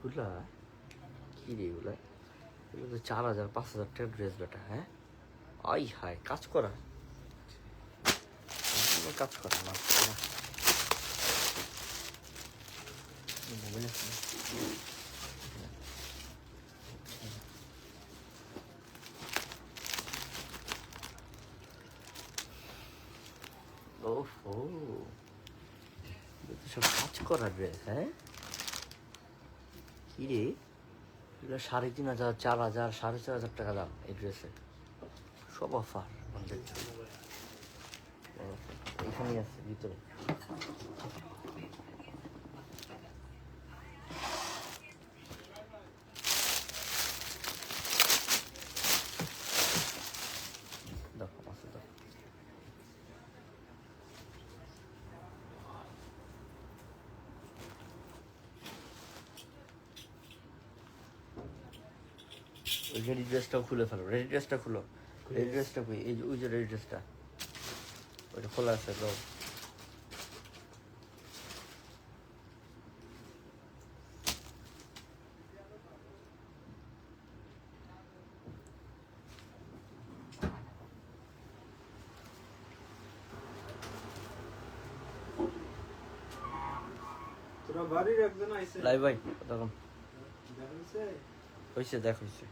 এগুলা কি রে এগুলা তো চার হাজার, পাঁচ হাজার টাকা ড্রেস বেটা হ্যাঁ? আই হায়, কাজ করা? কাজ করা, না। মোবাইল আছে সব কাজ করা ড্রেস হ্যাঁ? কি এগুলো সাড়ে তিন হাজার, চার হাজার, সাড়ে চার হাজার টাকা দাম এই ড্রেসে সব অফার আমাদের এখানেই আছে, ভিতরে দেখো আছে দেখো ওই রেডি ড্রেসটাও খুলে ফেলো রেডি ড্রেসটা খুলো। রেডি ড্রেসটা কই এই যে ওই যে রেডি ড্রেসটা। ওইটা খোলা আছে দাও। তোরা বাড়ির একজন আইছে। লাই ভাই হয়েছে দেখ হয়েছে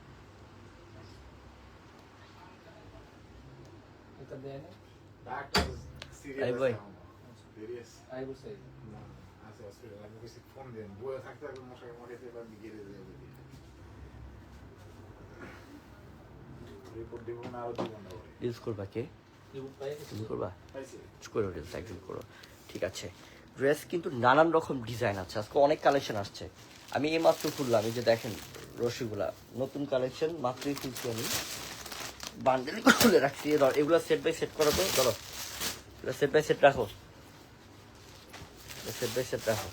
আই আছে. আমি কিছু ফোন দেন বয়ে থাকতে মশাই দেবে রিপোর্ট দিব না আরও দিব না। করবা কে? করবা? করো ঠিক আছে। ড্রেস কিন্তু নানান রকম ডিজাইন আছে। আজকে অনেক কালেকশন আসছে। আমি এই মাত্র খুললাম। এই যে দেখেন রশিগুলা নতুন কালেকশন মাত্রই খুলছি আমি। বান্ডেল খুলে রাখছি। ধর এগুলো সেট বাই সেট করো তো ধরো এগুলো সেট বাই সেট রাখো। সেট বাই সেট রাখো।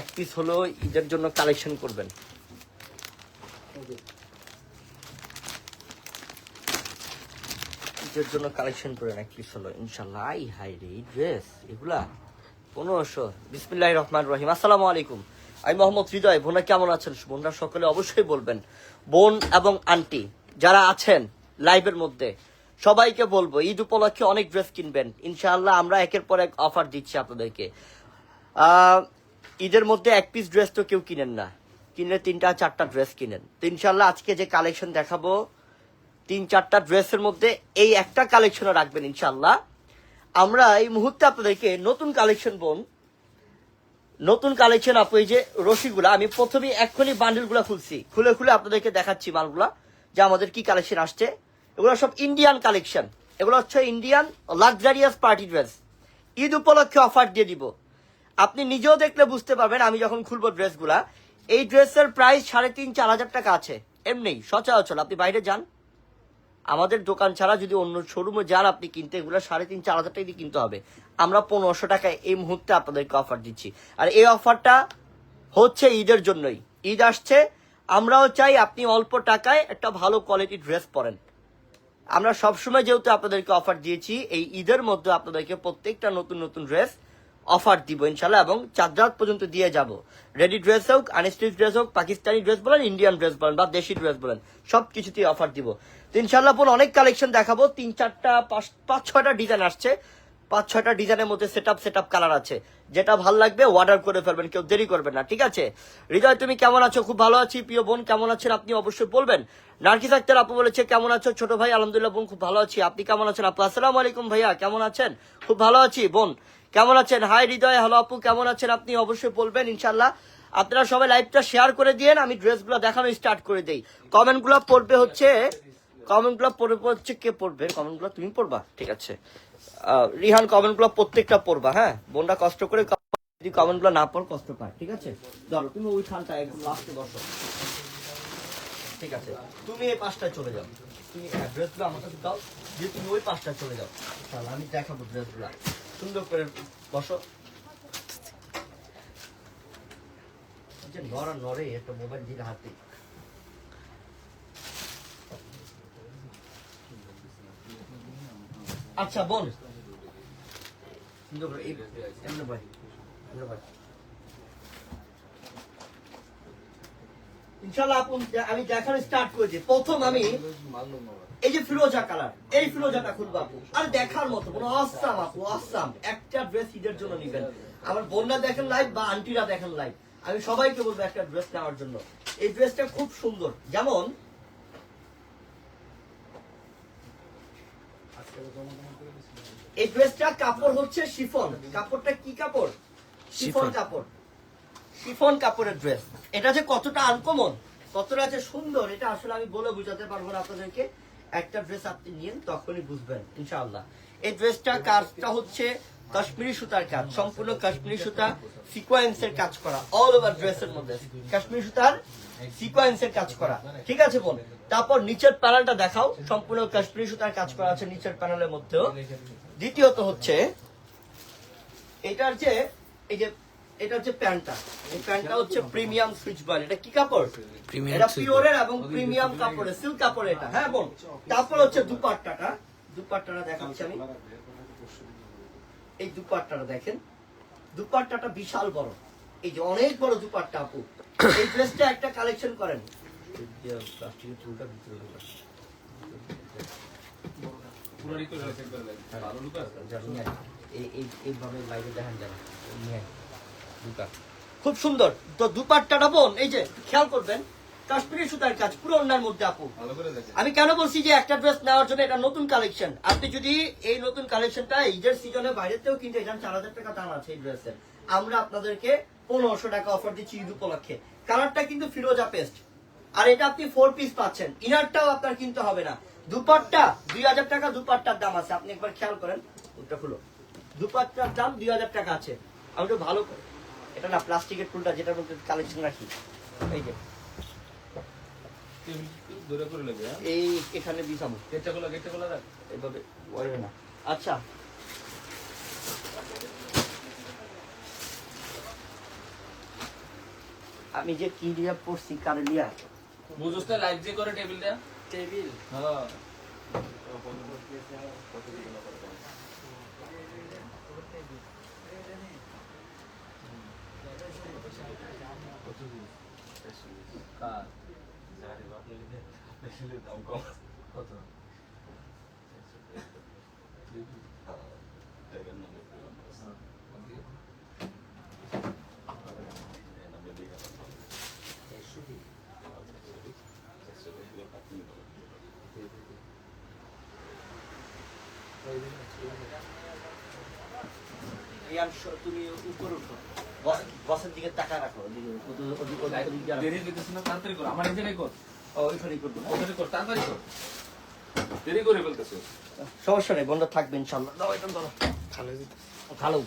এক পিস হলো ঈদের জন্য কালেকশন করবেন। ঈদের জন্য কালেকশন করেন এক পিস হলো ইনশাল্লাহ হাই রে ড্রেস এগুলা। পনেরোশো। বিসমিল্লাহ রহমান রহিম। আসসালামু আলাইকুম। আমি মোহাম্মদ হৃদয় বোনা কেমন আছেন? বোনরা সকলে অবশ্যই বলবেন। বোন এবং আন্টি, যারা আছেন লাইভের মধ্যে, সবাইকে বলব, ঈদ উপলক্ষে অনেক ড্রেস কিনবেন। ইনশাআল্লাহ আমরা একের পর এক অফার দিচ্ছি আপনাদেরকে। ঈদের মধ্যে এক পিস ড্রেস তো কেউ কিনেন না। কিনলে তিনটা, চারটা ড্রেস কিনেন। তো ইনশাআল্লাহ আজকে যে কালেকশন দেখাবো, তিন, চারটা ড্রেসের মধ্যে এই একটা কালেকশনও রাখবেন ইনশাল্লাহ আমরা এই মুহূর্তে আপনাদেরকে নতুন কালেকশন বোন নতুন কালেকশন আপু এই যে রশিগুলা, আমি প্রথমে এক্ষুনি বান্ডেলগুলা খুলছি। খুলে খুলে আপনাদেরকে দেখাচ্ছি মালগুলা, যে আমাদের কি কালেকশন আসছে। এগুলো সব ইন্ডিয়ান কালেকশন এগুলো হচ্ছে Indian luxurious party dress Eid উপলক্ষে অফার দিয়ে দিব। আপনি নিজেও দেখলে বুঝতে পারবেন, আমি যখন খুলবো ড্রেসগুলা এই ড্রেসের প্রাইস সাড়ে তিন, চার হাজার টাকা আছে। এমনি, সচরাচর। আপনি বাইরে যান আমাদের দোকান ছাড়া যদি অন্য শোরুমে যান, আপনি কিনতে এগুলো সাড়ে তিন, চার হাজার টাকা কিনতে হবে। আমরা পনেরোশো টাকায় এই মুহূর্তে আপনাদেরকে অফার দিচ্ছি। আর এই অফারটা হচ্ছে ঈদের জন্যই। ঈদ আসছে, আমরাও চাই আপনি অল্প টাকায় একটা ভালো কোয়ালিটির ড্রেস পরেন। আমরা সবসময় যেহেতু আপনাদেরকে অফার দিয়েছি, এই ঈদের মধ্যে আপনাদেরকে প্রত্যেকটা নতুন নতুন ড্রেস অফার দিব ইনশাল্লাহ এবং চার রাত পর্যন্ত দিয়ে যাব। রেডি ড্রেস হোক আনস্টিচ ড্রেস হোক, পাকিস্তানি ড্রেস বলেন ইন্ডিয়ান ড্রেস বলেন, বা দেশি ড্রেস বলেন সব কিছুতেই অফার দিব। তো ইনশাল্লাহ বোন অনেক কালেকশন দেখাবো, তিন, চারটা, পাঁচ পাঁচ, ছয়টা ডিজাইন আসছে। পাঁচ, ছয়টা ডিজাইনের মধ্যে set up set up colour আছে। যেটা ভালো লাগবে অর্ডার করে ফেলবেন, কেউ দেরি করবেন না, ঠিক আছে? হৃদয়, তুমি কেমন আছো? খুব ভালো আছি, প্রিয় বোন, কেমন আছেন আপনি অবশ্যই বলবেন। নার্কিস আক্তার আপু বলেছে, কেমন আছো? ছোট ভাই, আলহামদুলিল্লাহ বোন, খুব ভালো আছি। আপনি কেমন আছেন আপু? আসসালামু আলাইকুম ভাইয়া, কেমন আছেন? খুব ভালো আছি, বোন। কেমন আছেন? হাই হৃদয়। হ্যালো আপু, কেমন আছেন? আপনি অবশ্যই বলবেন ইনশাল্লাহ আপনারা সবাই লাইভটা শেয়ার করে দিয়েন, আমি ড্রেসগুলো দেখানো স্টার্ট করে দেই। কমেন্টগুলো পড়বে হচ্ছে কমেন্টগুলো পড়বে হচ্ছে কে পড়বে? কমেন্টগুলো তুমি পড়বা, ঠিক আছে। রিহান কমেন্টগুলো প্রত্যেকটা পড়বা হ্যাঁ? বোনটা কষ্ট করে যদি কমেন্টগুলো না পড়, কষ্ট পায়, ঠিক আছে? ধরো তুমি ওই খানটা একদম লাস্টে বসো। ঠিক আছে? তুমি এই পাশটায় চলে যাও। তুমি ড্রেসগুলো আমার দাও, দিয়ে তুমি ওই পাশটায় চলে যাও। তাহলে আমি দেখাবো ড্রেসগুলো সুন্দর করে বসো। যে নড়া নড়ে একটা মোবাইল দিয়ে হাতে। আচ্ছা বোন সুন্দর করে এই এমনি ভাই এমনি ভাই। ইনশাআল্লাহ আপন আমি দেখানো স্টার্ট করেছি। প্রথম আমি আবার। এই যে ফিরোজা কালার এই ফিরোজাটা খুলবো আপু আর দেখার মতো কোনো আসাম আপু আসাম একটা ড্রেস ঈদের জন্য নিবেন। আমার বোনরা দেখেন লাইভ বা আন্টিরা দেখেন লাইভ আমি সবাইকে বলব একটা ড্রেস নেওয়ার জন্য। এই ড্রেসটা খুব সুন্দর। যেমন এই ড্রেসটা কাপড় হচ্ছে শিফন। কাপড়টা কি কাপড়? শিফন কাপড়। শিফন কাপড়ের ড্রেস এটা যে কতটা আনকমন কতটা যে সুন্দর এটা আসলে আমি বলে বুঝাতে পারব না আপনাদেরকে। একটা ড্রেস আপনি নিন, তখনই বুঝবেন, ইনশাআল্লাহ। এই ড্রেসটা কাজটা হচ্ছে কাশ্মীরি সুতার কাজ, সম্পূর্ণ কাশ্মীরি সুতা সিকোয়েন্সের কাজ করা অল ওভার ড্রেসের মধ্যে, কাশ্মীরি সুতার সিকোয়েন্সের কাজ করা, ঠিক আছে বোন? তারপর নিচের প্যানেলটা দেখাও, সম্পূর্ণ কাশ্মীরি সুতার কাজ করা আছে নিচের প্যানেলের মধ্যেও। দ্বিতীয়ত হচ্ছে, এটার যে, এই যে এটা হচ্ছে প্যান্টটা। এই প্যান্টটা হচ্ছে প্রিমিয়াম সুইচ বয়েল এটা কি কাপড়? এটা পিওরের এবং প্রিমিয়াম কাপড়ের সিল্ক কাপড় এটা। হ্যাঁ বোন তারপর হচ্ছে দুপাট্টাটা। দুপাট্টাটা দেখাচ্ছি আমি। এই দুপাট্টাটা দেখেন। দুপাট্টাটা বিশাল বড়। এই যে অনেক বড় দুপাট্টা আপু। এই ড্রেসটা একটা কালেকশন করেন। আছে। এই- এই- এইভাবে বাইরে দেখান যাবে নিয়ে খুব সুন্দর। তো দুপাট্টাটা বোন এই যে খেয়াল করবেন কাশ্মীরি সুতার কাজ পুরো অন্যার মধ্যে আপু। আমি কেন বলছি যে একটা ড্রেস নেওয়ার জন্য এটা নতুন কালেকশন? আপনি যদি এই নতুন কালেকশনটা ঈদের সিজনে বাইরেতেও কিনতে চান চার হাজার টাকা দাম আছে এই ড্রেসের। আমরা আপনাদেরকে পনেরোশো টাকা অফার দিচ্ছি ঈদ উপলক্ষে। কালারটা কিন্তু ফিরোজা পেস্ট আর এটা আপনি ফোর পিস পাচ্ছেন। ইনারটাও আপনার কিনতে হবে না। দুপাট্টা দুই হাজার টাকা দুপাট্টার দাম আছে। আপনি একবার খেয়াল করেন। ওটা দুপাট্টার দাম দুই হাজার টাকা আছে। আমি একটু ভালো করে এটা না প্লাস্টিকের টুলটা যেটার মধ্যে কালেকশন রাখি এই যে দূরে করে নেবে, হ্যাঁ? এই এখানে বিছাবো গেটটা খোলা, গেটটা খোলা রাখ। এভাবে না আচ্ছা আমি যে কি দিয়া পড়ছি কারেলিয়া বুঝোস তো লাইভ যে করে টেবিলটা? টেবিল হ্যাঁ। তুমি উপরে উঠো বস- বসের দিকে টাকা রাখো ওদিকে তাড়াতাড়ি করো আমার এখানে কর। দেরি করে ফেলতেছো। সমস্যা নেই বন্ধ থাকবে ইনশাল্লাহ দাও এটা ধরো। ভালো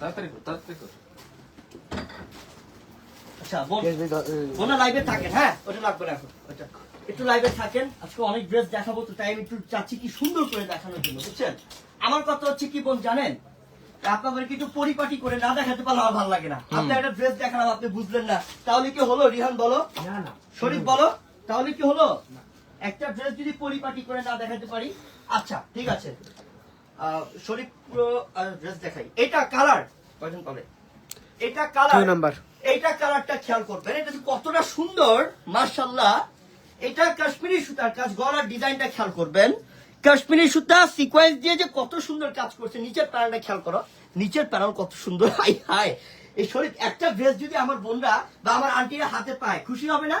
তাড়াতাড়ি কর, তাড়াতাড়ি কর। আচ্ছা বোন লাইভে থাকেন হ্যাঁ? ওটা লাগবে না এখন ওটা। একটু লাইভে থাকেন আজকে অনেক ড্রেস দেখাবো তো তাই আমি একটু চাচ্ছি কি সুন্দর করে দেখানোর জন্য বুঝছেন? আমার কথা হচ্ছে কি বোন জানেন? আপনাদেরকে একটু পরিপাটি করে না দেখাতে পারলে আমার ভালো লাগে না। আপনি একটা ড্রেস দেখালাম আপনি বুঝলেন না। তাহলে কি হলো? রিহান বলো। না না। শরীফ বলো। তাহলে কি হলো? একটা ড্রেস যদি পরিপাটি করে না দেখাতে পারি? আচ্ছা ঠিক আছে। আহ, শরীফ পুরো ড্রেস দেখাই। এটা কালার কয়জন পাবে? এটা কালার নাম্বার। এইটা কালারটা খেয়াল করবেন এটা কতটা সুন্দর মার্শাল্লাহ এটা কাশ্মীরি সুতার কাজ গলার ডিজাইনটা খেয়াল করবেন। কাশ্মীরি সুতা সিকোয়েন্স দিয়ে যে কত সুন্দর কাজ করছে। নিচের প্যানেলটা খেয়াল করো। নিচের প্যানেল কত সুন্দর। হাই হাই এই শরীর একটা ড্রেস যদি আমার বোনরা বা আমার আন্টিরা হাতে পায় খুশি হবে না?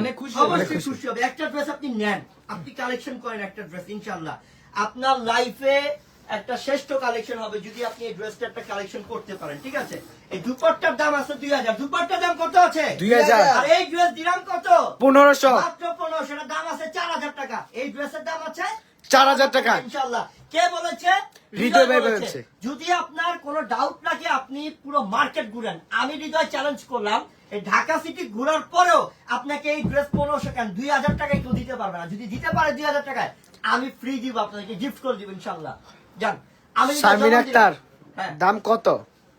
অনেক খুশি অবশ্যই খুশি। হবে। একটা ড্রেস আপনি নেন। আপনি কালেকশন করেন একটা ড্রেস ইনশাল্লাহ আপনার লাইফে একটা শ্রেষ্ঠ কালেকশন হবে যদি আপনি এই ড্রেসটা একটা কালেকশন করতে পারেন। ঠিক আছে? এই দুপাট্টার দাম আছে দুই হাজার। দুপাট্টার দাম কত আছে? 2000 আর এই ড্রেস দিলাম কত? পনেরোশো। মাত্র পনেরোশো। দাম আছে চার হাজার টাকা। এই ড্রেসের দাম আছে চার হাজার টাকা। ইনশাল্লাহ কে বলেছে? হৃদয় ভাই বলেছে। যদি আপনার কোনো ডাউট লাগে আপনি পুরো মার্কেট ঘুরেন। আমি হৃদয় চ্যালেঞ্জ করলাম এই ঢাকা সিটি ঘোরার পরেও আপনাকে এই ড্রেস পনেরোশো কেন দুই হাজার টাকায় কেউ দিতে পারবে না। যদি দিতে পারে দুই হাজার টাকায় আমি ফ্রি দিব আপনাদেরকে গিফট করে দিব ইনশাল্লাহ যান আমি শারমিন আক্তার হ্যাঁ। দাম কত?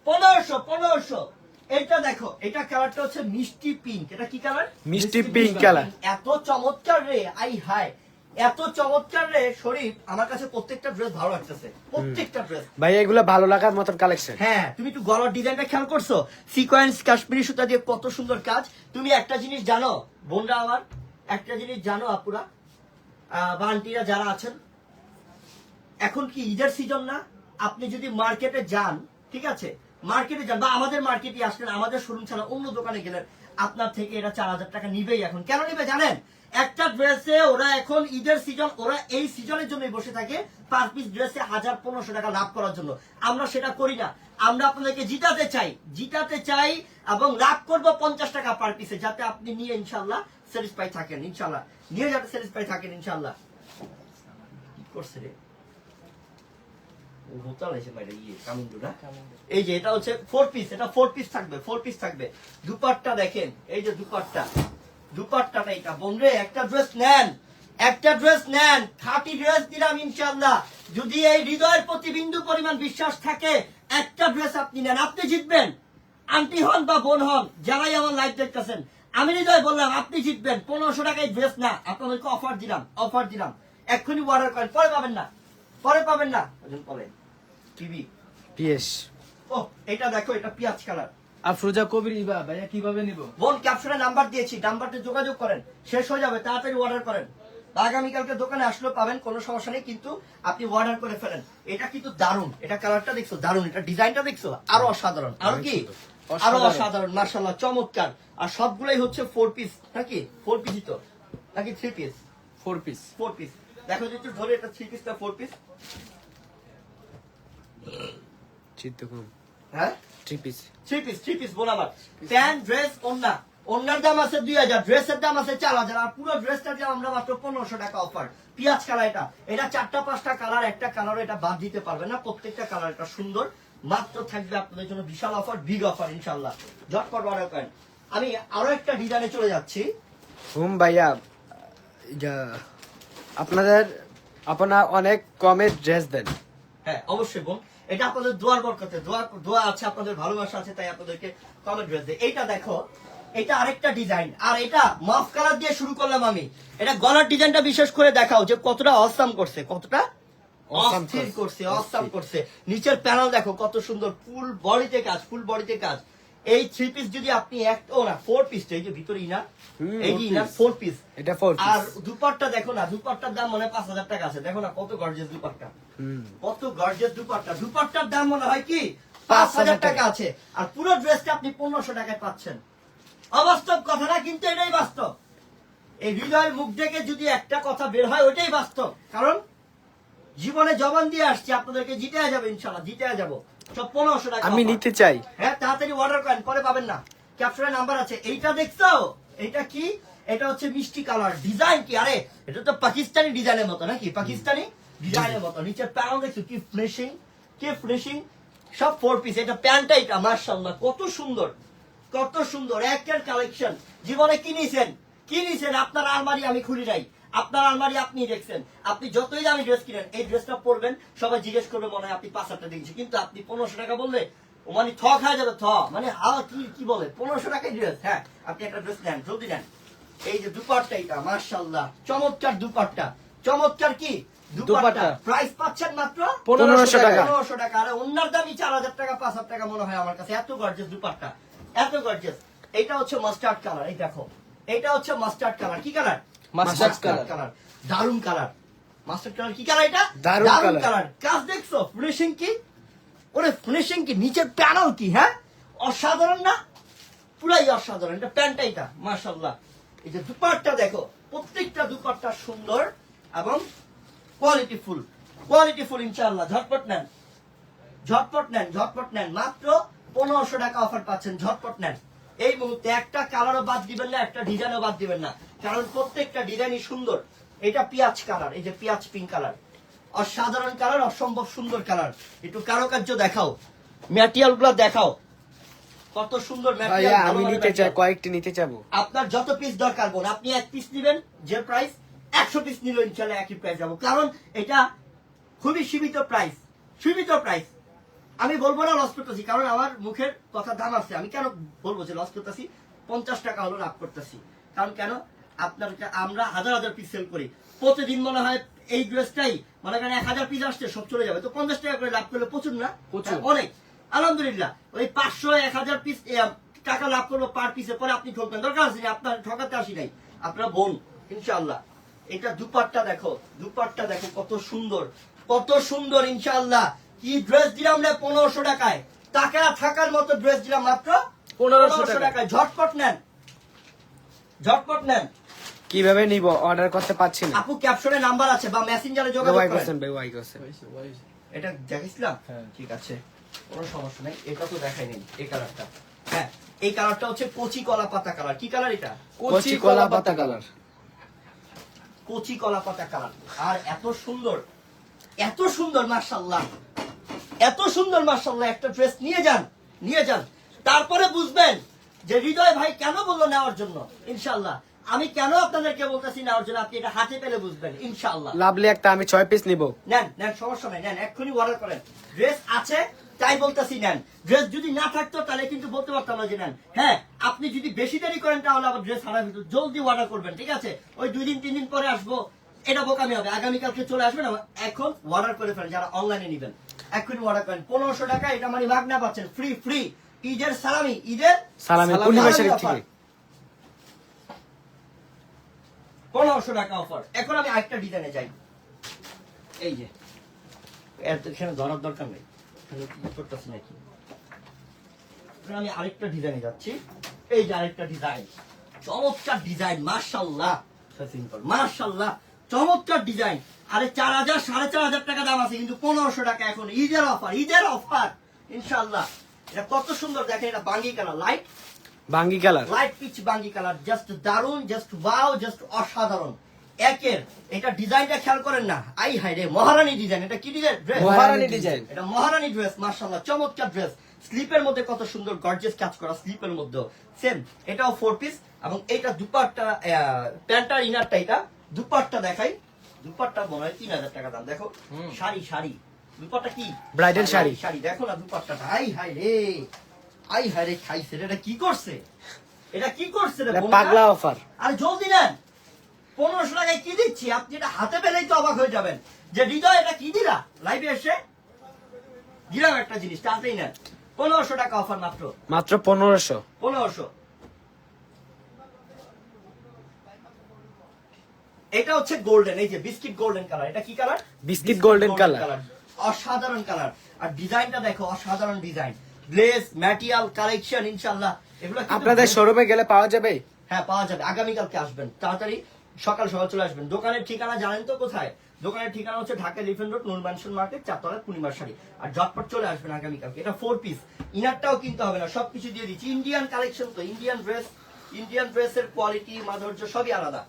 পনেরোশো পনেরোশো। এটা দেখো এটা কালারটা হচ্ছে মিষ্টি পিঙ্ক এটা কি কালার মিষ্টি pink color। এত চমৎকার রে আই হাই এত চমৎকার রে শরীফ আমার কাছে প্রত্যেকটা ড্রেস ভালো লাগতেছে। প্রত্যেকটা ড্রেস ভাই এগুলো ভালো লাগার মতন কালেকশন হ্যাঁ তুমি একটু গলার ডিজাইনটা খেয়াল করছ? সিকোয়েন্স কাশ্মীরি সুতা দিয়ে কত সুন্দর কাজ। তুমি একটা জিনিস জানো বোনরা আমার একটা জিনিস জানো আপুরা বা আন্টিরা যারা আছেন এখন কি ঈদের সিজন না? আপনি যদি মার্কেটে যান ঠিক আছে? মার্কেটে যান বা আমাদের মার্কেটে আসলেন আমাদের শোরুম ছাড়া অন্য দোকানে গেলেন আপনার থেকে এটা চার হাজার টাকা নিবেই এখন। কেন নিবে জানেন? একটা ড্রেসে ওরা এখন ঈদের সিজন ওরা এই সিজনের জন্যই বসে থাকে পার পিস ড্রেসে হাজার পনেরোশো টাকা লাভ করার জন্য। আমরা সেটা করি না। আমরা আপনাদেরকে জিতাতে চাই জিতাতে চাই এবং লাভ করব পঞ্চাশ টাকা পার পিসে যাতে আপনি নিয়ে ইনশাল্লাহ স্যাটিসফাই থাকেন ইনশাল্লাহ নিয়ে যাতে স্যাটিসফাই থাকেন ইনশাল্লাহ কি করছে রে? ইয়ে এই যে এটা হচ্ছে ফোর পিস এটা ফোর পিস থাকবে ফোর পিস থাকবে। দুপাট্টা দেখেন এই যে দুপাট্টা। দুপাট্টাটা এটা বোনরে একটা ড্রেস নেন একটা ড্রেস নেন খাঁটি ড্রেস দিলাম ইনশাআল্লাহ। যদি এই হৃদয়ের প্রতি বিন্দু পরিমাণ বিশ্বাস থাকে একটা ড্রেস আপনি নেন। আপনি জিতবেন। আন্টি হন বা বোন হন যারাই আমার লাইভ দেখতেছেন আমি হৃদয় বললাম আপনি জিতবেন। পনেরোশো টাকায় ড্রেস না আপনাদেরকে অফার দিলাম অফার দিলাম। এক্ষুনি অর্ডার করেন পরে পাবেন না পরে পাবেন না। পরে টিভি? পিএস। ও এটা দেখো এটা পিয়াজ কালার আফরোজা কবির ইবা ভাইয়া কীভাবে নিব? বোন ক্যাপশনে নাম্বার দিয়েছি নাম্বারটা যোগাযোগ করেন শেষ হয়ে যাবে তাড়াতাড়ি অর্ডার করেন। আগামীকালকে দোকানে আসলেও পাবেন কোনো সমস্যা নেই কিন্তু আপনি অর্ডার করে ফেলেন। এটা কিন্তু দারুণ এটা কালারটা দেখছ দারুণ এটা ডিজাইনটা দেখছ আরও অসাধারণ। আরও কি? আরও অসাধারণ মার্শাল্লাহ চমৎকার। আর সবগুলাই হচ্ছে ফোর পিস নাকি? ফোর পিসই তো নাকি three piece four piece four piece দেখো যে একটু ধরে এটা থ্রি পিসটা ফোর পিস চিত্তকম। হ্যাঁ? Three piece three piece three piece বল আমার। প্যান্ট ড্রেস ওন্না ওন্নার দাম আছে দুই হাজার ড্রেসের দাম আছে চার হাজার আর পুরো ড্রেসটা দিয়ে আমরা মাত্র পনেরোশো টাকা অফার পিঁয়াজ কালার এটা। এটা চারটা পাঁচটা কালার একটা কালার এটা বাদ দিতে পারবে না। প্রত্যেকটা কালার এটা সুন্দর। মাত্র থাকবে আপনাদের জন্য বিশাল অফার বিগ অফার ইনশাল্লাহ ঝটপট অর্ডার করেন। আমি আরও একটা ডিজাইনে চলে যাচ্ছি। হুম ভাইয়া আপনাদের আপনার অনেক কমে ড্রেস দেন। হ্যাঁ অবশ্যই বোন এটা আপনাদের দোয়ার বরকতে দোয়া দোয়া আছে আপনাদের ভালোবাসা আছে তাই আপনাদেরকে কমেন্ট ভেজ দেয় এইটা দেখো এটা আরেকটা ডিজাইন আর এটা মাফ কালার দিয়ে শুরু করলাম আমি। এটা গলার ডিজাইনটা বিশেষ করে দেখাও যে কতটা অসাম করছে কতটা অস্থির করছে। করছে অসাম করছে। নিচের প্যানেল দেখো কত সুন্দর ফুল বডিতে কাজ ফুল বডিতে কাজ। এই থ্রি পিস যদি আপনি এক ও না ফোর পিস এই যে ভিতরে ইনার এই যে ইনার ফোর পিস এটা ফোর আর দুপাট্টা দেখো না দুপাট্টার দাম মনে হয় পাঁচ হাজার টাকা আছে। দেখো না কত গর্জেস দুপাট্টা। কত গর্জেস দুপাট্টা। দুপাট্টার দাম মনে হয় কি? পাঁচ হাজার হাজার টাকা আছে। আর পুরো ড্রেসটা আপনি পনেরোশো টাকায় পাচ্ছেন। অবাস্তব কথা না কিন্তু এটাই বাস্তব। এই হৃদয়ের মুখ থেকে যদি একটা কথা বের হয় ওইটাই বাস্তব। কারণ জীবনে জবান দিয়ে আসছি আপনাদেরকে জিতে যাবে ইনশাল্লাহ জিতে যাব। সব পনেরোশো টাকা আমি নিতে চাই। হ্যাঁ তাড়াতাড়ি অর্ডার করেন পরে পাবেন না। নাম্বার আছে। এইটা দেখছ? কি? এটা হচ্ছে মিষ্টি কালার। ডিজাইন কি? আরে এটা তো পাকিস্তানি ডিজাইনের মতো নাকি? পাকিস্তানি ডিজাইনের মতো। নিচের প্যানেল দেখছ? কি ফিনিশিং কি ফিনিশিং সব ফোর পিস এটা প্যান্টটা এটা মার্শাল্লাহ কত সুন্দর। কত সুন্দর। একের কালেকশন জীবনে কি নিছেন? কি নিছেন? আপনার আলমারি আমি খুলি নাই। আপনার আলমারি আপনি দেখছেন। আপনি যতই দামি ড্রেস কিনেন এই ড্রেসটা পরবেন সবাই জিজ্ঞেস করবে মনে হয় আপনি পাঁচ হাজার টাকা দিয়েছি কিন্তু আপনি পনেরোশো টাকা বললে ও মানে ঠ খাওয়া যাবে থ মানে হাওয়া কি কি বলে? পনেরোশো টাকায় ড্রেস হ্যাঁ। আপনি একটা ড্রেস নেন জলদি নেন। এই যে দুপাট্টা এটা মার্শাল্লাহ চমৎকার দুপাট্টা। চমৎকার কি? দুপাট্টা। দুপাট্টা। প্রাইস পাচ্ছেন মাত্র পনেরোশো টাকা। পনেরোশো টাকা। আর অন্যার দামই চার হাজার টাকা পাঁচ হাজার টাকা মনে হয় আমার কাছে। এত গর্জেস দুপাট্টা। এত গর্জেস এটা হচ্ছে মাস্টার্ড কালার এই দেখো। এটা হচ্ছে মাস্টার্ড কালার কি কালার Colour। কালার দারুণ কালার মাস্টার্ড কালার কি কালার এটা? Colour। কালার কাজ দেখছ? ফিনিশিং কি? ওরে ফিনিশিং কি? নিচের প্যানেল কি হ্যাঁ? অসাধারণ না? পুরাই অসাধারণ। এটা প্যান্টটা এটা মাশাল্লাহ এই যে দুপাট্টা দেখো প্রত্যেকটা দুপাট্টা সুন্দর এবং কোয়ালিটি ফুল কোয়ালিটি ফুল ইনশাআল্লাহ। ঝটপট নেন। ঝটপট নেন ঝটপট নেন। মাত্র পনেরোশো টাকা অফার পাচ্ছেন। ঝটপট নেন। এই মুহূর্তে একটা কালারও বাদ দিবেন না একটা ডিজাইনও বাদ দিবেন না। কারণ প্রত্যেকটা ডিজাইনই সুন্দর। এটা পিয়াজ কালার এই যে পিয়াজ পিঙ্ক কালার। অসাধারণ কালার অসম্ভব সুন্দর কালার। একটু কারুকার্য দেখাও। ম্যাটেরিয়ালগুলো দেখাও। কত সুন্দর ম্যাটেরিয়াল আমি নিতে চাই কয়েকটি নিতে চাবো। আপনার যত পিস দরকার বোন আপনি এক পিস নেবেন যে প্রাইস একশো পিস নিলে ইনশাল্লাহ একই প্রাইস যাব কারণ এটা খুবই সীমিত প্রাইস সীমিত প্রাইস আমি বলব না লস করতেছি কারণ আমার মুখের কথা দাম আছে। আমি কেন বলব যে লস করতেছি? পঞ্চাশ টাকা হলো লাভ করতেছি। কারণ কেন? আপনাকে আমরা হাজার হাজার পিস সেল করি। প্রতিদিন মনে হয় এই ড্রেসটাই মনে করেন এক হাজার পিস আসছে সব চলে যাবে। তো পঞ্চাশ টাকা করে লাভ করলে প্রচুর না। হ্যাঁ, অনেক। আলহামদুলিল্লাহ ওই পাঁচশো এক হাজার পিস টাকা লাভ করব পার পিসে পরে আপনি ঠকবেন। দরকার আছে আপনার ঠকাতে আসি নাই। আপনার বোন ইনশাআল্লাহ। এটা দুপাট্টা দেখো দুপাট্টা দেখো কত সুন্দর কত সুন্দর ইনশাআল্লাহ। কি ড্রেস দিলাম না পনেরোশো টাকায়? টাকা থাকার মতো ড্রেস দিলাম মাত্র 1500 টাকায়। ঝটপট নেন। ঝটপট নেন। কীভাবে নিব? অর্ডার করতে পারছি না। আপু ক্যাপশনে নাম্বার আছে বা মেসেঞ্জারে যোগাযোগ করেন। ভাই ওয়াই করছেন এটা দেখিসলাম হ্যাঁ। ঠিক আছে। কোনো সমস্যা নেই। এটা তো দেখাই নেই এই কালারটা হ্যাঁ এই কালারটা হচ্ছে কচি কলা পাতা কালার কি কালার এটা? কচি কলা পাতা কালার কচি কলা পাতা কালার আর এত সুন্দর এত সুন্দর মার্শাল্লাহ এত সুন্দর মার্শাল্লাহ একটা ড্রেস নিয়ে যান নিয়ে যান। তারপরে বুঝবেন যে হৃদয় ভাই কেন বলল নেওয়ার জন্য? ইনশাল্লাহ আমি কেন আপনাদেরকে বলতেছি নেওয়ার জন্য? আপনি এটা হাতে পেলে বুঝবেন ইনশাল্লাহ লাভলি একটা আমি ছয় পিস নিব। নেন নেন সমস্যা নেই নেন এক্ষুনি অর্ডার করেন। ড্রেস আছে তাই বলতেছি নেন। ড্রেস যদি না থাকতো তাহলে কিন্তু বলতে পারতাম না যে নেন। হ্যাঁ আপনি যদি বেশি দেরি করেন তাহলে আবার ড্রেস হারা কিন্তু জলদি অর্ডার করবেন ঠিক আছে? ওই দুই দিন তিন দিন পরে আসব। এটা বোকামি হবে। আগামীকালকে চলে আসবেন এখন অর্ডার করে ফেলেন যারা অনলাইনে নেবেন। এক্ষুনি অর্ডার করেন। পনেরোশো টাকা এটা মানে মাগনা পাচ্ছেন। ফ্রি ফ্রি ঈদের সালামি ঈদের সালামি পনেরোশো টাকা অফার এখন আমি আরেকটা ডিজাইনে যাই। এই যে। এখানে ধরার দরকার নেই। করতেছি নাকি? আমি আরেকটা ডিজাইনে যাচ্ছি। এই যে আরেকটা ডিজাইন চমৎকার ডিজাইন মার্শাল্লাহ মার্শাল্লাহ চমৎকার ডিজাইন। আরে চার হাজার সাড়ে চার হাজার টাকা দাম আছে কিন্তু পনেরোশো টাকা এখন। ঈদের অফার ঈদের অফার ইনশাল্লাহ এটা কত সুন্দর দেখেন এটা বাঙ্গি কেন লাইট বাঙ্গি কালার। লাইট পিচ বাঙ্গি কালার জাস্ট দারুণ জাস্ট ওয়াও জাস্ট অসাধারণ। একের এটা ডিজাইনটা খেয়াল করেন না। আই হাই রে মহারানী ডিজাইন। এটা কি ডিজাইন? ড্রেস মহারানী ডিজাইন। এটা মহারানী ড্রেস মার্শাল্লাহ চমৎকার ড্রেস স্লিপের মধ্যে কত সুন্দর গর্জিয়াস কাজ করা স্লিপের মধ্যে সেম এটাও ফোর পিস এবং এটা দুপাট্টা প্যান্টার ইনারটা এটা দুপাট্টা দেখাই। দুপাট্টা মনে হয় তিন হাজার টাকা দাম। দেখো শাড়ি শাড়ি। দুপাট্টা কি? Bridal শাড়ি। শাড়ি। দেখো না দুপাট্টাটা। আই হাই রে। আই হাই রে খাইছে এটা কি করছে? এটা কি করছে রে পাগলা অফার আরে জলদি নেন। পনেরোশো টাকায় কি দিচ্ছি? আপনি এটা হাতে পেলেই তো অবাক হয়ে যাবেন। যে হৃদয় এটা কি দিলা? লাইভে এসে? দিলাম একটা জিনিস তাতেই নেন। পনেরোশো টাকা অফার মাত্র। মাত্র পনেরোশো। পনেরোশো। এটা হচ্ছে গোল্ডেন এই যে বিস্কিট গোল্ডেন কালার এটা কি কালার Biscuit golden color। অসাধারণ কালার আর ডিজাইনটা দেখো অসাধারণ ডিজাইন গ্লেস ম্যাটেরিয়াল কালেকশন ইনশাল্লাহ এগুলো আপনাদের শোরুমে গেলে পাওয়া যাবে? হ্যাঁ পাওয়া যাবে। আগামীকালকে আসবেন। তাড়াতাড়ি সকাল সকাল চলে আসবেন। দোকানের ঠিকানা জানেন তো কোথায়? দোকানের ঠিকানা হচ্ছে ঢাকা লিফেন রোড নুন ম্যানশন মার্কেট চারতলা পূর্ণিমার শাড়ি আর ঝটপট চলে আসবেন আগামীকালকে। এটা ফোর পিস ইনারটাও কিনতে হবে না সবকিছু দিয়ে দিচ্ছি। ইন্ডিয়ান কালেকশন তো ইন্ডিয়ান ড্রেস ইন্ডিয়ান ড্রেসের কোয়ালিটি মাধুর্য সবই আলাদা।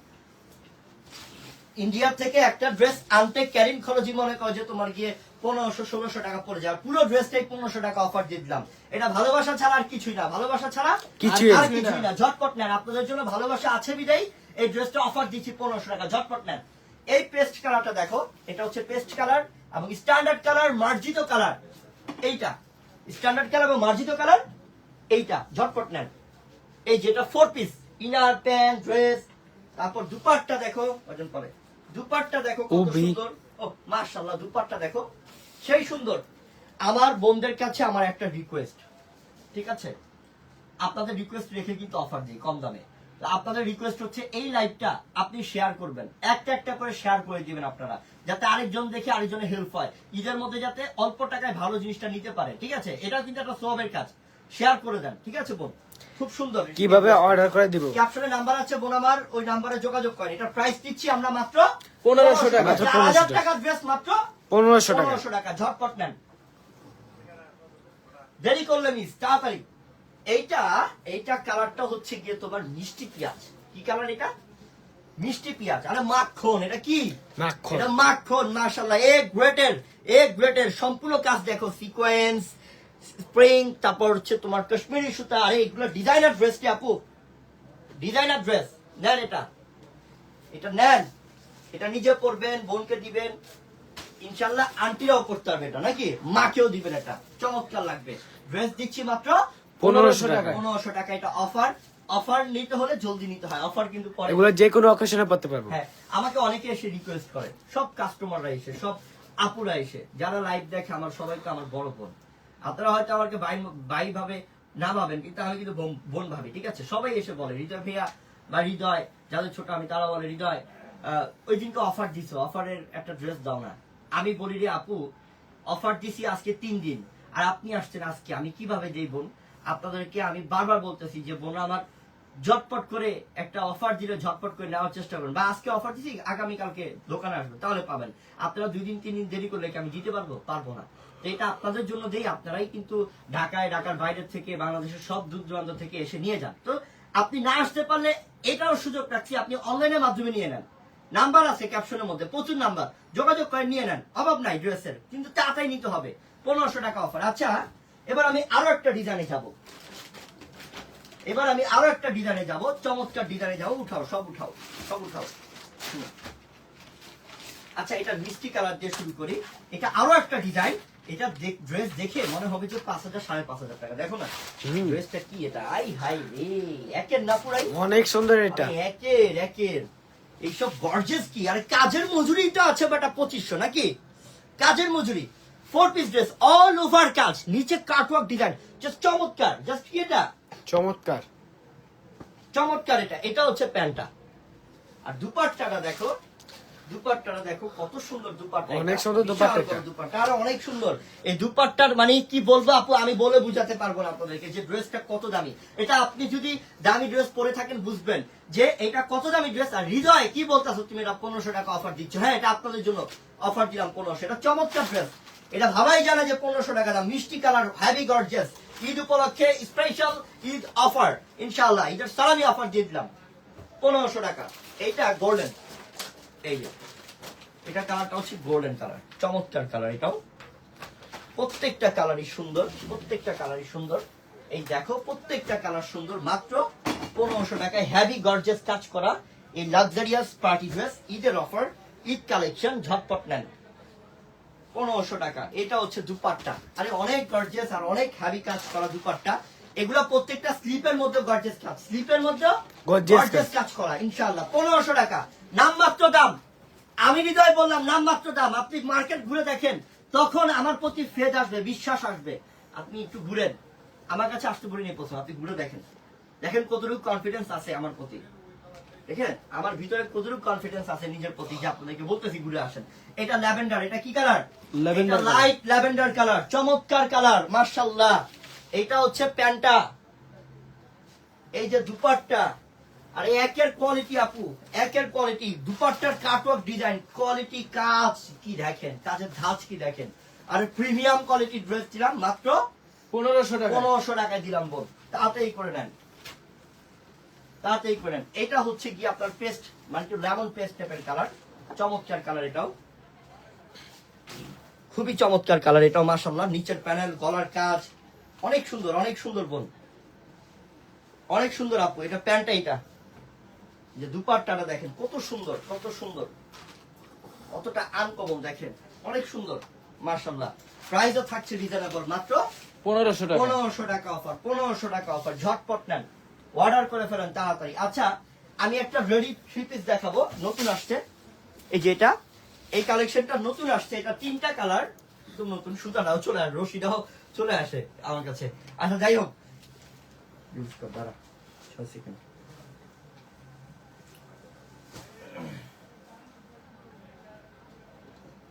ইন্ডিয়া থেকে একটা ড্রেস আনতে ক্যারিং খরচই মনে করো যে তোমার গিয়ে পনেরোশো ষোলোশো টাকা পড়ে আর পুরো ড্রেসটাই পনেরোশো টাকা অফার দিয়ে দিলাম। এটা ভালোবাসা ছাড়া আর কিছুই না। ভালোবাসা ছাড়া আর-। কিছুই না। ঝটপট নেন। আপনাদের জন্য ভালোবাসা আছে বিদায়। এই ড্রেসটা অফার দিচ্ছি পনেরোশো টাকা। ঝটপট নেন। এই পেস্ট কালারটা দেখো। এটা হচ্ছে পেস্ট কালার এবং স্ট্যান্ডার্ড কালার মার্জিত কালার এইটা। স্ট্যান্ডার্ড কালার এবং মার্জিত কালার এইটা। ঝটপট নেন। এই যেটা four piece inner pant dress তারপর দুপাটটা দেখো। ওজন পরে। দুপাট্টা দেখো কত সুন্দর। ও মাশাআল্লাহ দুপাট্টা দেখো। সেই সুন্দর। আমার বোনদের কাছে আমার একটা রিকোয়েস্ট ঠিক আছে? আপনাদের রিকোয়েস্ট রেখে কিন্তু অফার দিই কম দামে। আপনাদের রিকোয়েস্ট হচ্ছে এই লাইভটা আপনি শেয়ার করবেন। একটা একটা করে শেয়ার করে দিবেন আপনারা যাতে আরেকজন দেখে আরেকজনের হেল্প হয়। ঈদের মধ্যে যাতে অল্প টাকায় ভালো জিনিসটা নিতে পারে। ঠিক আছে? এটা কিন্তু একটা সবের কাজ। শেয়ার করে দেন। ঠিক আছে বোন? খুব সুন্দর। কীভাবে অর্ডার করে দিব? ক্যাপশনে নাম্বার আছে বোন আমার ওই নাম্বারে যোগাযোগ করেন। এটা প্রাইস দিচ্ছি আমরা মাত্র 1500 টাকা, মাত্র 1500 1500 টাকা ড্রেস মাত্র পনেরোশো টাকা। পনেরোশো টাকা। ঝটপট নেন। দেরি করলে মিস তাড়াতাড়ি। এইটা এইটা কালারটা হচ্ছে গিয়ে তোমার মিষ্টি পেঁয়াজ। কি কালার এটা? মিষ্টি পেঁয়াজ। আরে মাখন এটা কি? মাখন। এটা মাখন মাশাআল্লাহ এ গ্রেটের এ গ্রেটের সম্পূর্ণ কাজ দেখো সিকোয়েন্স স্প্রিং তারপর হচ্ছে তোমার কাশ্মীরি সুতা আরে এগুলো ডিজাইনার ড্রেস কি আপু? ডিজাইনার ড্রেস নেন এটা। এটা নেন। এটা নিজে পরবেন বোনকে দিবেন। ইনশাল্লাহ আন্টিরাও করতে পারবে এটা নাকি? মাকেও দিবেন এটা। চমৎকার লাগবে। ড্রেস দিচ্ছি মাত্র 1500 টাকা। পনেরোশো টাকা এটা অফার অফার নিতে হলে জলদি নিতে হয়। অফার কিন্তু পরে। এগুলো যে কোনো অকেশনে পড়তে পারব। হ্যাঁ আমাকে অনেকে এসে রিকোয়েস্ট করে। সব কাস্টমাররা এসে সব আপুরা এসে। যারা লাইভ দেখে আমার সবাইকে আমার বড় বোন। আপনারা হয়তো আমাকে ভাই ভাই ভাবে না ভাবেন, কিন্তু আমি কিন্তু বোন- ভাবি, ঠিক আছে? সবাই এসে বলে, হৃদয় ভাইয়া বা হৃদয়, যাদের ছোট আমি তারা বলে, হৃদয় ওই দিনকে অফার দিছো অফারের একটা ড্রেস দাও না। আমি বলি, রে আপু অফার দিছি আজকে তিন দিন, আর আপনি আসছেন আজকে, আমি কীভাবে দেই বোন? আপনাদেরকে আমি বারবার বলতেছি যে, বোন, আমার ঝটপট করে একটা অফার দিলে ঝটপট করে নেওয়ার চেষ্টা করুন। বা, আজকে অফার দিছি, আগামীকালকে দোকানে আসবে, তাহলে পাবেন। আপনারা দুই দিন, তিন দিন দেরি করলে কি আমি দিতে পারব? পারব না। এটা আপনাদের জন্য দেই, আপনারাই কিন্তু ঢাকায়, ঢাকার বাইরে থেকে, বাংলাদেশের সব দূর দূরান্ত থেকে এসে নিয়ে যান। তো আপনি না আসতে পারলে এটাও সুযোগ রাখছি, আপনি অনলাইনের মাধ্যমে নিয়ে নেন। নাম্বার আছে ক্যাপশনের মধ্যে, প্রচুর নাম্বার। যোগাযোগ করে নিয়ে নেন। অভাব নাই ড্রেসের কিন্তু তাড়াতাড়ি নিতে হবে। পনেরোশো টাকা অফার আচ্ছা এবার আমি আরও একটা ডিজাইনে যাব। এবার আমি আরও একটা ডিজাইনে যাব, চমৎকার ডিজাইনে যাব। উঠাও, সব উঠাও সব উঠাও। আচ্ছা এটা মিষ্টি কালার দিয়ে শুরু করি। এটা আরও একটা ডিজাইন এটা ড্রেস দেখে মনে হবে যে পাঁচ হাজার সাড়ে পাঁচ হাজার টাকা। দেখো না। ড্রেসটা কি এটা? আই হাই রে একের না পুরাই? অনেক সুন্দর এটা। একের একের। এইসব গর্জেস কি? আরে কাজের মজুরিটা আছে বেটা পঁচিশশো নাকি? কাজের মজুরি। Four piece dress all over কাজ। নিচে কাটওয়ার্ক ডিজাইন জাস্ট চমৎকার। জাস্ট কি এটা? চমৎকার। চমৎকার এটা। এটা হচ্ছে প্যান্টটা। আর দুপাট্টাটা দেখো। দুপাট্টাটা দেখো কত সুন্দর দুপাট্টা অনেক সুন্দর দুপাট্টা দুপাট্টা আর অনেক সুন্দর। এই দুপাট্টার মানে কি বলব আপু? আমি বলে বুঝাতে পারব না আপনাদেরকে যে ড্রেসটা কত দামি। এটা আপনি যদি দামি ড্রেস পরে থাকেন বুঝবেন যে এটা কত দামি ড্রেস। আর হৃদয় কি বলতেছো তুমি? এটা পনেরোশো টাকা অফার দিচ্ছ। হ্যাঁ এটা আপনাদের জন্য অফার দিলাম পনেরোশো। এটা চমৎকার ড্রেস এটা ভাবাই জানে যে পনেরোশো টাকা দাম। মিষ্টি কালার হ্যাভি গর্জেস ঈদ উপলক্ষে স্পেশাল ঈদ অফার ইনশাআল্লাহ ঈদের সালামি অফার দিয়ে দিলাম। পনেরোশো টাকা। এইটা গোল্ডেন এই যে। এটা কালারটা হচ্ছে গোল্ডেন কালার চমৎকার কালার এটাও। প্রত্যেকটা কালারই সুন্দর প্রত্যেকটা কালারই সুন্দর। এই দেখো প্রত্যেকটা কালার সুন্দর মাত্র পনেরোশো টাকায় হ্যাভি গর্জেস কাজ করা এই লাক্সারিয়াস পার্টি ড্রেস ঈদের অফার ঈদ কালেকশন ঝটপট নেন। পনেরোশো টাকা এটা হচ্ছে দুপাট্টা। আরে অনেক গর্জেস আর অনেক হ্যাভি কাজ করা দুপাট্টা। এগুলো প্রত্যেকটা স্লিপের মধ্যে গর্জেস কাজ। স্লিপের মধ্যে গর্জেস কাজ করা ইনশাআল্লাহ। পনেরোশো টাকা। নামমাত্র দাম। আমি হৃদয় বললাম নামমাত্র দাম। আপনি মার্কেট ঘুরে দেখেন তখন আমার প্রতি ফেদ আসবে বিশ্বাস আসবে। আপনি একটু ঘুরেন। আমার কাছে আসতে বলিনি প্রথম আপনি ঘুরে দেখেন। দেখেন কতটুকু কনফিডেন্স আছে আমার প্রতি। দেখেন আমার ভিতরে কতটুকু কনফিডেন্স আছে নিজের প্রতি যে আপনাদেরকে বলতেছি ঘুরে আসেন। এটা ল্যাভেন্ডার এটা কি কালার? লাইট ল্যাভেন্ডার কালার চমৎকার কালার মার্শাল্লাহ এটা হচ্ছে প্যান্টা। এই যে দুপাট্টা আর একের কোয়ালিটি আপু একের কোয়ালিটি দুপাট্টার কাটওয়ার্ক ডিজাইন কোয়ালিটি কাজ কি দেখেন কাজের ধাঁচ কি দেখেন। আর প্রিমিয়াম কোয়ালিটি ড্রেস দিলাম মাত্র পনেরোশো টাকা পনেরোশো টাকায় দিলাম বোন তাড়াতাড়ি করে নেন। তাড়াতাড়ি করে নেন। এটা হচ্ছে কি আপনার পেস্ট মানে কি লেমন পেস্ট টাইপের কালার চমৎকার কালার এটাও। খুবই চমৎকার কালার এটাও মাসাল্লাহ নিচের প্যানেল গলার কাজ অনেক সুন্দর অনেক সুন্দর বোন অনেক সুন্দর আপু এটা প্যান্টটা এটা যে দুপাট্টাটা দেখেন কত সুন্দর কত সুন্দর। কতটা আনকমন দেখেন অনেক সুন্দর মার্শাল্লাহ প্রাইসও থাকছে রিজনেবল মাত্র পনেরোশো টাকা। পনেরোশো টাকা অফার পনেরোশো টাকা অফার ঝটপট নেন। অর্ডার করে ফেলেন তাড়াতাড়ি। আচ্ছা আমি একটা রেডি থ্রি পিস দেখাবো নতুন আসছে। এই যে এটা এই কালেকশনটা নতুন আসছে এটা তিনটা কালার একদম নতুন সুতা সুতাটাও চলে আসে রশিটাও চলে আসে আমার কাছে। আচ্ছা যাই হোক। ইউজ কর দাঁড়া ছয় সেকেন্ড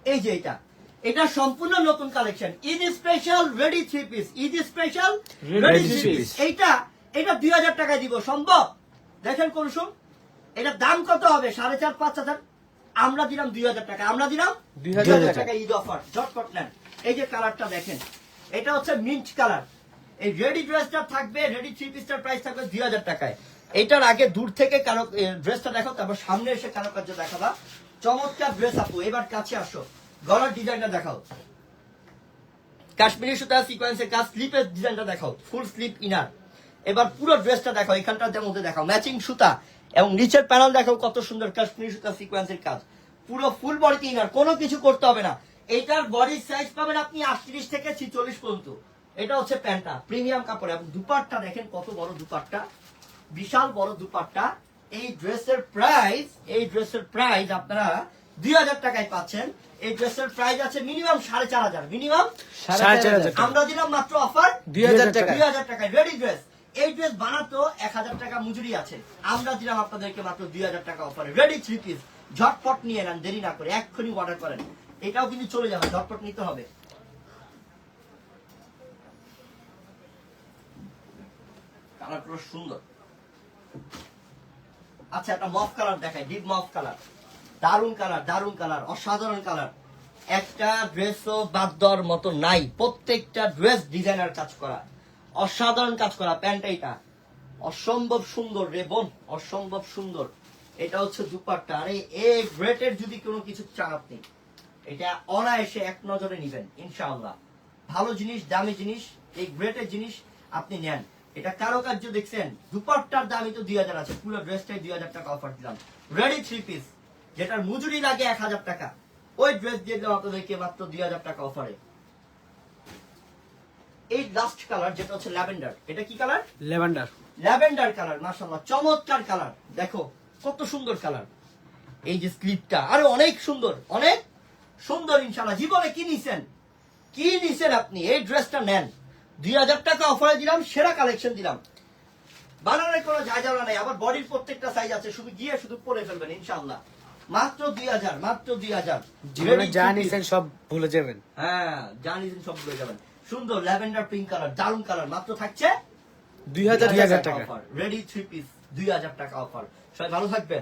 এই যে এটা এটা সম্পূর্ণ নতুন collection Eid special ready three piece Eid special ready three piece এইটা এটা দুই হাজার টাকায় দিব। সম্ভব? দেখেন কুলসুম এটা দাম কত হবে? সাড়ে চার পাঁচ হাজার। আমরা দিলাম দুই হাজার টাকা। আমরা দিলাম 2000 2000 টাকা। টাকা ঈদ অফার ঝটপট নেন। এই যে কালারটা দেখেন এটা হচ্ছে মিন্ট কালার এই রেডি ড্রেসটা থাকবে রেডি থ্রি পিসটার প্রাইস থাকবে দুই হাজার টাকায়। এটার আগে দূর থেকে কারও ড্রেসটা দেখো তারপর সামনে এসে কারও কার্য দেখাবা। চমৎকার ড্রেস আপু, এবার কাছে আসো। গলার ডিজাইনটা দেখাও। কাশ্মীরি সুতা সিকোয়েন্সের কাজ স্লিপের ডিজাইনটা দেখাও ফুল স্লিপ ইনার এবার পুরো ড্রেসটা দেখাও, এখানটার মধ্যে দেখাও। ম্যাচিং সুতা এবং নিচের প্যানেল দেখাও কত সুন্দর কাশ্মীরি সুতা সিকোয়েন্সের কাজ। পুরো ফুল বডিতে ইনার কোনো কিছু করতে হবে না। এটার বডি সাইজ পাবেন আপনি আটত্রিশ থেকে ছিচল্লিশ পর্যন্ত। এটা হচ্ছে প্যান্টটা প্রিমিয়াম কাপড়। এবং দুপাট্টা দেখেন কত বড় দুপাট্টা। বিশাল বড় দুপাট্টা। এই ড্রেসের প্রাইস এই ড্রেসের প্রাইস আপনারা দুই হাজার টাকায় পাচ্ছেন। এই ড্রেসের প্রাইস আছে মিনিমাম সাড়ে চার হাজার মিনিমাম সাড়ে চার হাজার আমরা দিলাম মাত্র অফার দুই হাজার টাকা দুই হাজার টাকায় রেডি ড্রেস এই ড্রেস বানাতো এক হাজার টাকা মজুরি আছে। আমরা দিলাম আপনাদেরকে মাত্র দুই হাজার টাকা অফারে রেডি থ্রি পিস ঝটপট নিয়ে নেন দেরি না করে এক্ষুনি অর্ডার করেন। এটাও কিন্তু চলে যাবে ঝটপট নিতে হবে। কালার পুরো সুন্দর। আচ্ছা একটা মফ কালার দেখাই ডিপ মফ কালার দারুণ কালার দারুণ কালার অসাধারণ কালার একটা ড্রেসও বাদ দেওয়ার মতো নাই, প্রত্যেকটা ড্রেস ডিজাইনার কাজ করা। অসাধারণ কাজ করা প্যান্ট এইটা। অসম্ভব সুন্দর রে বোন, অসম্ভব সুন্দর। এটা হচ্ছে দুপাট্টা। আরে, এ গ্রেটের যদি কোনো কিছু চান আপনি, এটা অনায়াসে এক নজরে নিবেন, ইনশাআল্লাহ। ভালো জিনিস, দামি জিনিস, এই গ্রেটের জিনিস আপনি নেন। এটা কারুকার্য দেখছেন? দুপাট্টার দামই তো দুই হাজার আছে। পুরো ড্রেসটাই দুই হাজার টাকা অফার দিলাম। রেডি থ্রি পিস যেটার মজুরি লাগে এক হাজার টাকা। ওই ড্রেস দিয়ে দিলাম আপনাদেরকে মাত্র দুই হাজার টাকা অফারে এই লাস্ট কালার যেটা হচ্ছে ল্যাভেন্ডার এটা কি কালার ল্যাভেন্ডার ল্যাভেন্ডার কালার মাশাআল্লাহ চমৎকার কালার দেখো কত সুন্দর কালার এই যে স্লিপটা আরে অনেক সুন্দর অনেক সুন্দর ইনশাআল্লাহ। জীবনে কি নিছেন? কি নিছেন আপনি? এই ড্রেসটা নেন। দুই হাজার টাকা অফারে দিলাম সেরা কালেকশন দিলাম। বানানোর কোনো ঝাঁঝালা নেই আবার বডির প্রত্যেকটা সাইজ আছে শুধু গিয়ে শুধু পরে ফেলবেন ইনশাআল্লাহ। মাত্র দুই হাজার মাত্র দুই হাজার। জীবনে যা সব ভুলে যাবেন। হ্যাঁ জানিস সব ভুলে যাবেন। সুন্দর ল্যাভেন্ডার পিঙ্ক কালার দারুণ কালার মাত্র থাকছে দুই হাজার টাকা। অফার রেডি থ্রি পিস দুই হাজার টাকা অফার সবাই ভালো থাকবেন।